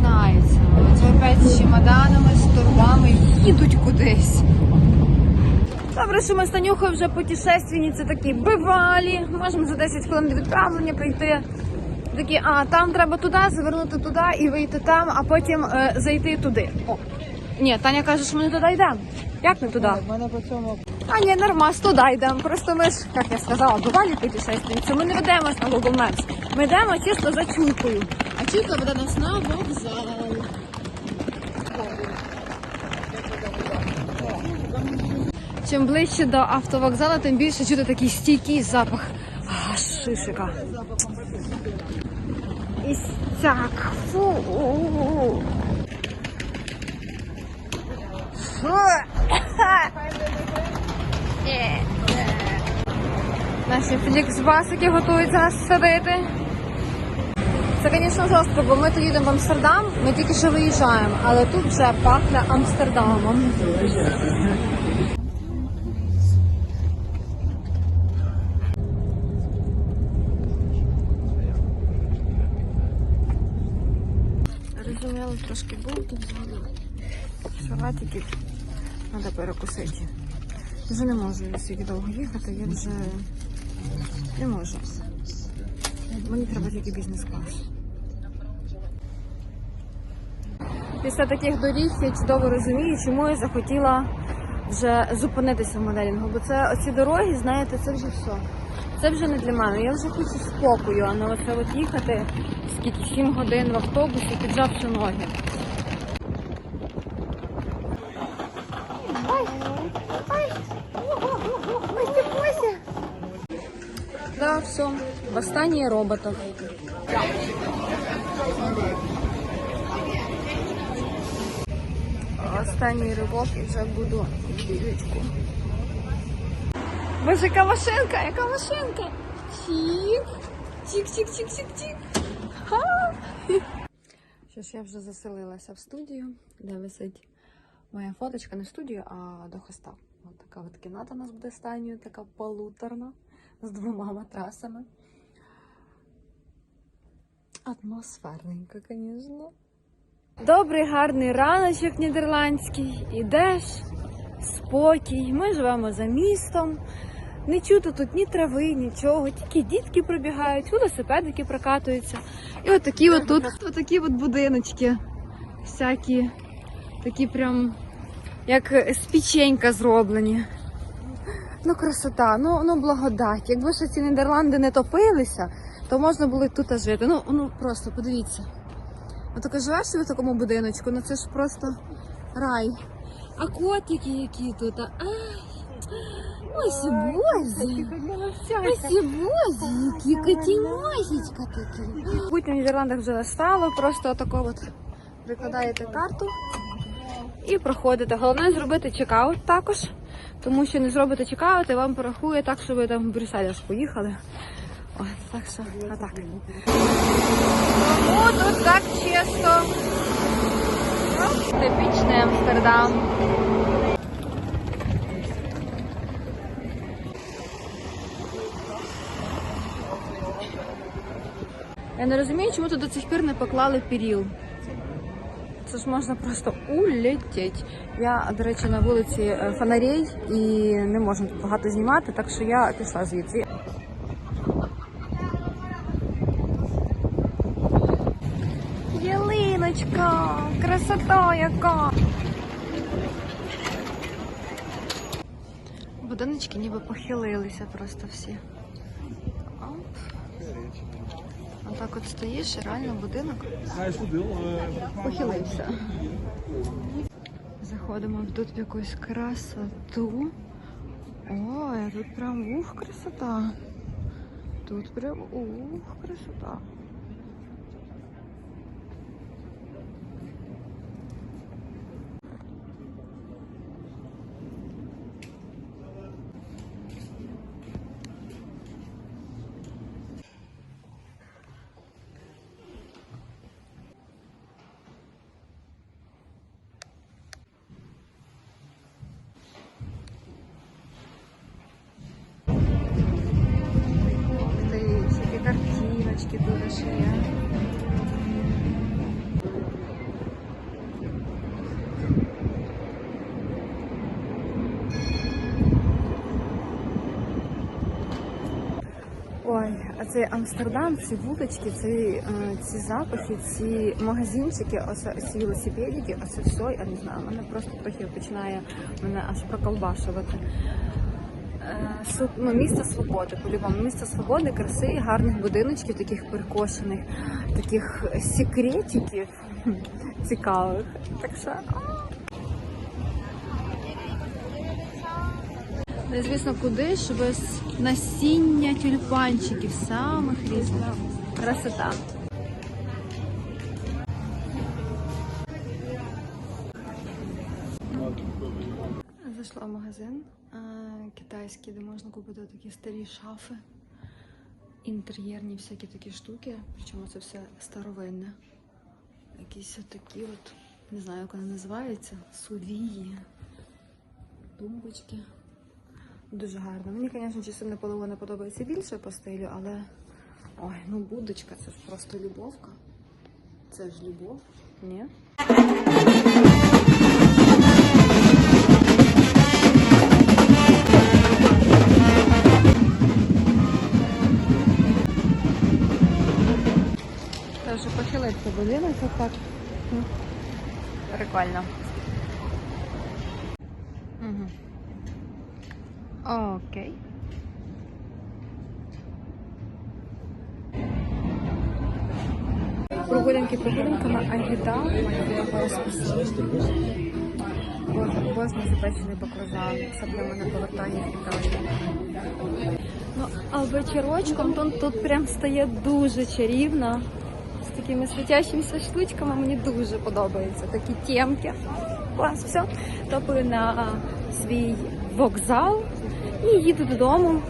починається. Це опять з чемоданами, з торбами їдуть кудись. Добре, що ми з Танюхою вже путешественниці такі бивалі. Можемо за 10 хвилин до відправлення прийти. Такі, а там треба туди, завернути туди і вийти там, а потім е, зайти туди. О. Ні, Таня каже, що ми не туди йдемо. Як не туди? У мене по цьому А ні, нормас, туди йдемо. Просто ми ж, як я сказала, бувалі путешественниці. Ми не ведемось на Google Maps. Ми йдемо чисто за чуйкою. А веде нас на вокзал. Чим ближче до автовокзалу, тим більше чути такий стійкий запах а, шишика. І стяг. Фу. Фу. Наші фліксбасики готуються нас садити. Це, звісно, жорстко, бо ми тут їдемо в Амстердам, ми тільки що виїжджаємо, але тут вже пахне Амстердамом. Розуміли трошки булки взяли. Салатики треба перекусити. Вже не можу стільки довго їхати, я вже не можу. Мені треба тільки бізнес-клас. Після таких доріг я чудово розумію, чому я захотіла вже зупинитися в моделінгу. Бо це оці дороги, знаєте, це вже все. Це вже не для мене. Я вже хочу спокою, а не оце от їхати скільки 7 годин в автобусі, піджавши ноги. Восстание роботов. Останній ривок і вже буду білечку. Боже, яка машинка, яка машинка. Чік, чік, чік, чік, чік. Ха! Що ж, я вже заселилася в студію, де висить моя фоточка не в студію, а до хоста. Ось така от кімната у нас буде станньою, така полуторна, з двома матрасами. Атмосферненько, звісно. Добрий, гарний раночок нідерландський. Ідеш, спокій. Ми живемо за містом. Не чути тут ні трави, нічого, тільки дітки пробігають, велосипедики прокатуються. І от такі от тут от от будиночки. Всякі такі прям як з печенька зроблені. Ну, красота, ну, ну благодать. Якби ще ці Нідерланди не топилися, то можна було тут жити. Ну, ну просто подивіться. Отако живеш собі в такому будиночку, ну це ж просто рай. А котики які тут. а? Ай, ось бозі. Ось бозі, які котімозічка такі. Будь на Нідерландах вже настало, просто отако от прикладаєте карту і проходите. Головне зробити чекаут також, тому що не зробите чекаут і вам порахує так, що ви там в Брюссель аж поїхали. Ось, так що, отак. Тому тут так чисто. Типічний Амстердам. Я не розумію, чому тут до цих пір не поклали періл. Це ж можна просто улетіть. Я, до речі, на вулиці е, фонарей і не можна тут багато знімати, так що я пішла звідси. Ялиночка, красота яка. Будиночки ніби похилилися просто всі. Отак от стоїш і реально будинок похилився. Заходимо тут в якусь красоту. Ой, тут прям ух, красота. Тут прям ух, красота. шия. Ой, а цей Амстердам, ці вулички, ці, е, ці запахи, ці магазинчики, ці велосипедики, а це все, я не знаю, мене просто трохи починає мене аж проколбашувати. Е, ну, місто свободи, по-любому. Місто свободи, краси, гарних будиночків, таких перекошених, таких секретиків цікавих. Так що. а. Ну, звісно, куди ж без насіння тюльпанчиків самих різних. Красота. Зайшла в магазин китайський, де можна купити такі старі шафи, інтер'єрні всякі такі штуки. Причому це все старовинне. Якісь такі от, не знаю, як вони називаються, сувії, тумбочки. Дуже гарно. Мені, звісно, частина половина подобається більше по стилю, але ой, ну будочка, це ж просто любовка. Це ж любов, ні? Тоже похилиться будинок отак. Ну, Прикольно. Угу. Окей. Прогулянки прогулянками, а їда Бозно запечений баклажан. Це для мене повертання в Італію. Ну, а вечірочком тут, тут прям стає дуже чарівно. Такими світящимися штучками мені дуже подобається. Такі темки. Клас, все. Топаю на свій вокзал і їду додому.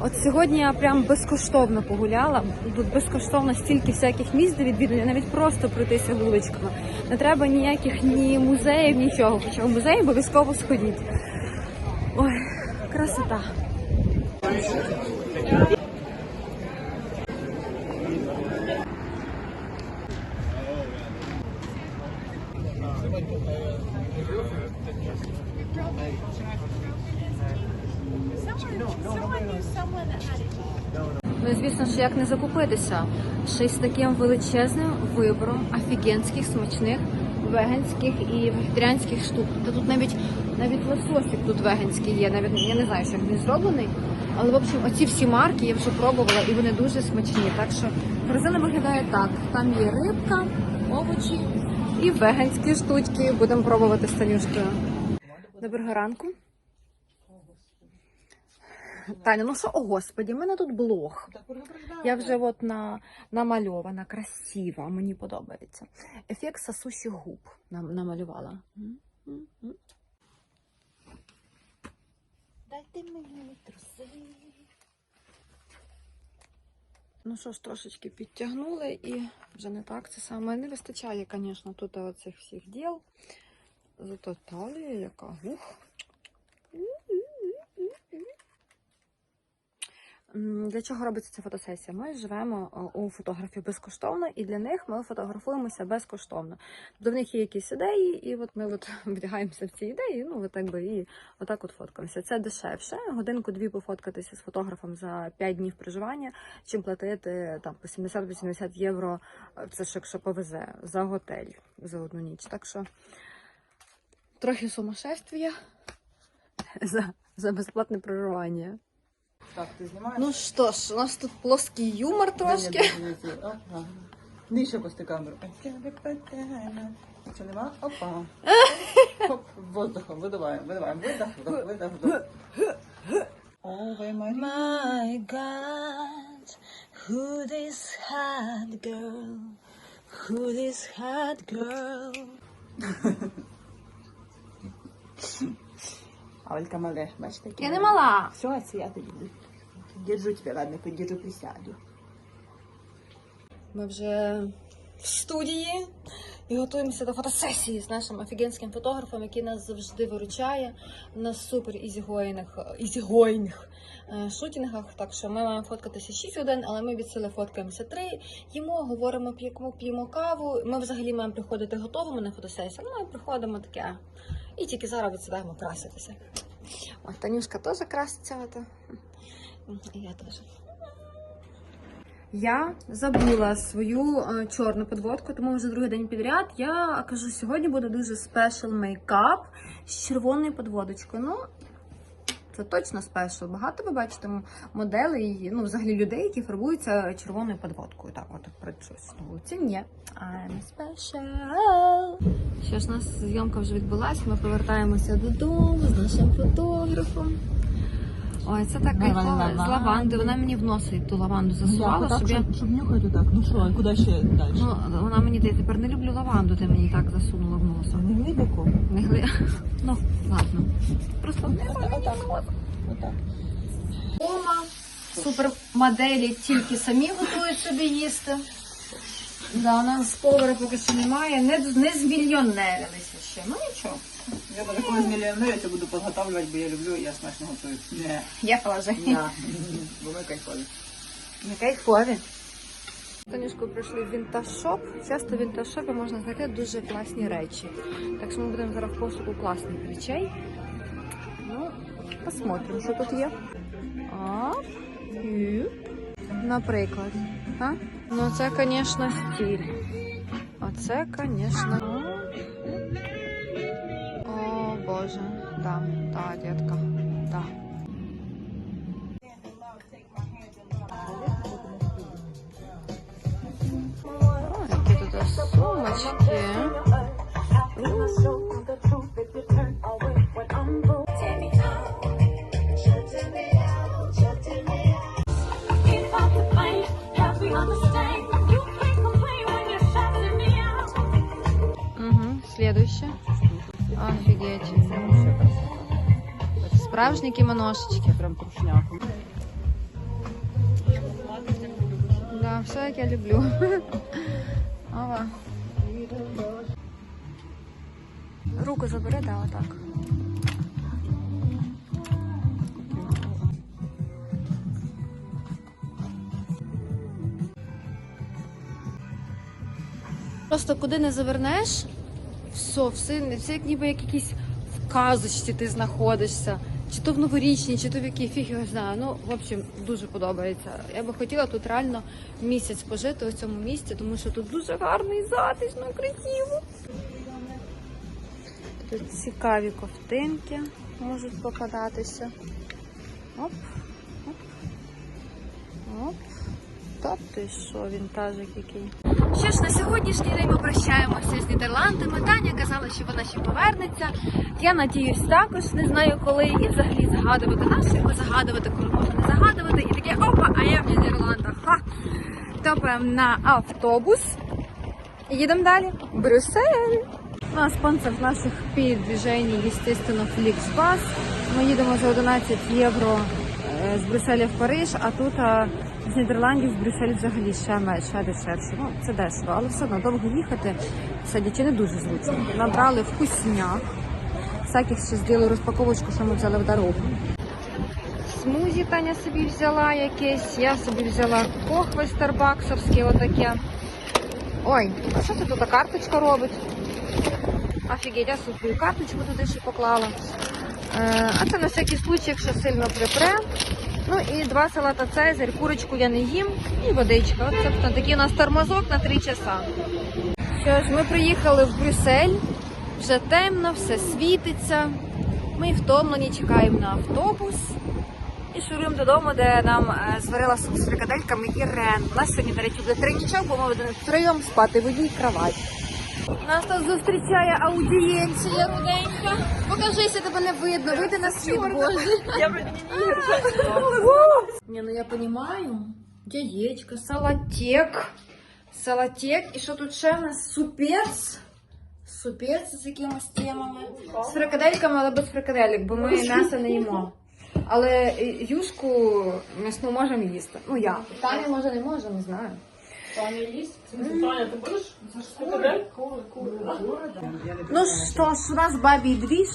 От сьогодні я прям безкоштовно погуляла. Тут безкоштовно стільки всяких місць до відвідування, навіть просто пройтися вуличками. Не треба ніяких ні музеїв, нічого. Хоча в музей обов'язково сходіть. Ой, красота. Ж, як не закупитися. Ще з таким величезним вибором офігенських, смачних, веганських і вегетаріанських штук. Та тут навіть навіть лососик тут веганський є. Навіть я не знаю, що він зроблений. Але в общем, оці всі марки я вже пробувала і вони дуже смачні. Так що корзина виглядає так: там є рибка, овочі і веганські штучки. Будемо пробувати з Танюшкою. Доброго ранку. Таня, ну що, о господі, в мене тут блог. Я вже от на, намальована, красива, мені подобається. Ефект сосущих губ нам намалювала. Дайте мені труси. Ну що ж, трошечки підтягнули і вже не так це саме. Не вистачає, звісно, тут оцих всіх діл. Зато талія яка. Ух. Для чого робиться ця фотосесія? Ми живемо е, у фотографів безкоштовно, і для них ми фотографуємося безкоштовно. Тобто в них є якісь ідеї, і от ми от вдягаємося в ці ідеї, ну от так би і отак от фоткаємося. Це дешевше. Годинку-дві пофоткатися з фотографом за 5 днів проживання, чим платити там по 70-80 євро. е, Це ж якщо повезе за готель за одну ніч. Так що трохи сумасшествія за, за безплатне проживання. Так, ти знімаєш? Ну що ж, у нас тут плоский юмор трошки. Ага. Нижче пусти камеру. Що нема? Опа. Хоп, воздухом, видуваємо, видуваємо. Видох, вдох, видох, вдох. Ове Марія. My God, who this hot girl? Who this hot girl? А Олька мале, бачите? Я не мала. Все, це я тобі держу тебе, ладно, подержу, присяду. Ми вже в студії і готуємося до фотосесії з нашим офігенським фотографом, який нас завжди виручає на супер ізігойних, ізігойних е, шутінгах. Так що ми маємо фоткатися 6 годин, але ми від сили фоткаємося 3, їмо, говоримо, п'ємо, п'ємо каву. Ми взагалі маємо приходити готовими на фотосесію. Ну, ми приходимо таке. І тільки зараз відсідаємо краситися. Ось Танюшка теж краситься. это. И я тоже. Я забула свою е, чорну подводку, тому вже другий день підряд. Я кажу, сьогодні буде дуже спешл мейкап з червоною подводочкою. Ну, це точно спешл. Багато ви бачите моделей, ну, взагалі людей, які фарбуються червоною подводкою. Так, от про щось на вулиці. Ні. I'm special. Що ж, у нас зйомка вже відбулася. Ми повертаємося додому з нашим фотографом. Ой, це так кайфово. З лаванди. Вона мені в носі ту лаванду засувала, так, щоб я. щоб, щоб нюхати так. Ну що, а куди ще далі? Ну, вона мені я тепер не люблю лаванду, ти мені так засунула в носу. не глибоко. Не гли... Ну, ладно. Просто не Отак. Дома супермоделі тільки самі готують собі їсти. Да, у нас повара поки що немає, не, не змільйонерилися ще. Ну нічого. Я даже коли з мільйонерів буду підготовлювати, бо я люблю, я смачно готую. Не, Я теж. я. Бо ми кайфові. Не кайфові. Танюшку прийшли в вінтаж-шоп. Часто в вінтаж-шопі можна знайти дуже класні речі. Так що ми будемо зараз в пошуку класних речей. Ну, посмотрим, що тут є. І. Наприклад. А? Ну, це, звісно, стиль. Оце, звісно. Боже. Да, да, детка. Справжні кімоношечки. Прям крушняк. Да, все як я люблю. Ова. Руку забери, да, отак. Просто куди не завернеш, все, все, все як ніби як якісь в казочці ти знаходишся. Чи то в новорічній, чи то в якій фіг його знаю. Ну, в общем, дуже подобається. Я би хотіла тут реально місяць пожити у цьому місці, тому що тут дуже гарно і затишно, красиво. Тут цікаві ковтинки можуть попадатися. Оп, оп, оп. Та ти що, вінтажик який. Що ж, на сьогоднішній день ми прощаємося з Нідерландами. Таня казала, що вона ще повернеться. Я надіюсь також, не знаю коли, і взагалі загадувати нас, його загадувати, коли можна не загадувати. І таке опа, а я в Нідерландах. Ха! Топаємо на автобус. Їдемо далі. Брюссель. Ну, а спонсор наших передвижень, естественно, Flixbus. Ми їдемо за 11 євро е, з Брюсселя в Париж, а тут а, з Нідерландів в Брюссель взагалі ще менше, дешевше. Ну, це дешево, але все одно довго їхати, сидячи не дуже зручно. Набрали вкусняк, всяких ще зробили розпаковочку, що ми взяли в дорогу. Смузі Таня собі взяла якесь, я собі взяла кохве старбаксовське отаке. Ой, а що це тут карточка робить? Офігеть, я свою карточку туди ще поклала. Е, а це на всякий случай, якщо сильно припре. Ну і два салата Цезарь, курочку я не їм і водичка. От, собственно, такий у нас тормозок на 3 часа. Що ж, ми приїхали в Брюссель, вже темно, все світиться. Ми втомлені, чекаємо на автобус. І шуруємо додому, де нам е, зварила суп з фрикадельками і рен. У нас сьогодні, до речі, буде тринічок, бо ми будемо втроєм спати в одній кроваті. Нас тут зустрічає аудієнція руденька. Покажися, тебе не видно, вийди на світ Божий. Я не Не, ну я понимаю. Яєчко, салатек. Салатек. І що тут ще в нас? Супець. Супець з якимось темами. З фрикадельками, але без фрикаделек, бо ми м'ясо не їмо. Але е, юшку м'ясну можемо їсти. Ну я. Таня може не може, не знаю. Ну що ж, у нас бабій двіж.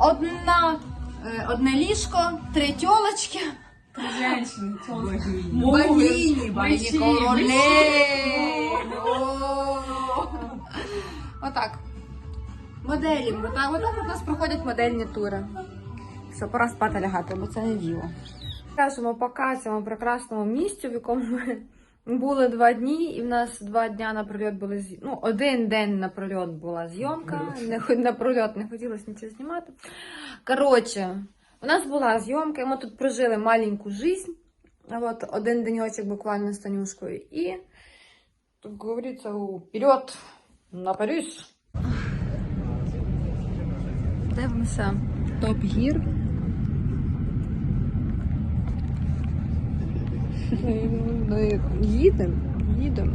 Одна, е, одне ліжко, три тьолочки. Богині, богині королеви. Отак. Моделі. Отак, отак у нас проходять модельні тури. Все, пора спати лягати, бо це не діло. Кажемо пока цьому прекрасному місцю, в якому ми Були два дні, і в нас два дня напрольот були зй- ну, один день напрольот була зйомка. Не хоч напрольот не хотілося нічого знімати. Коротше, у нас була зйомка, і ми тут прожили маленьку жизнь. А От один денечок буквально з Танюшкою. І, як говориться, вперед на Париж. Дивимося. Топ гір. Їдемо, їдемо.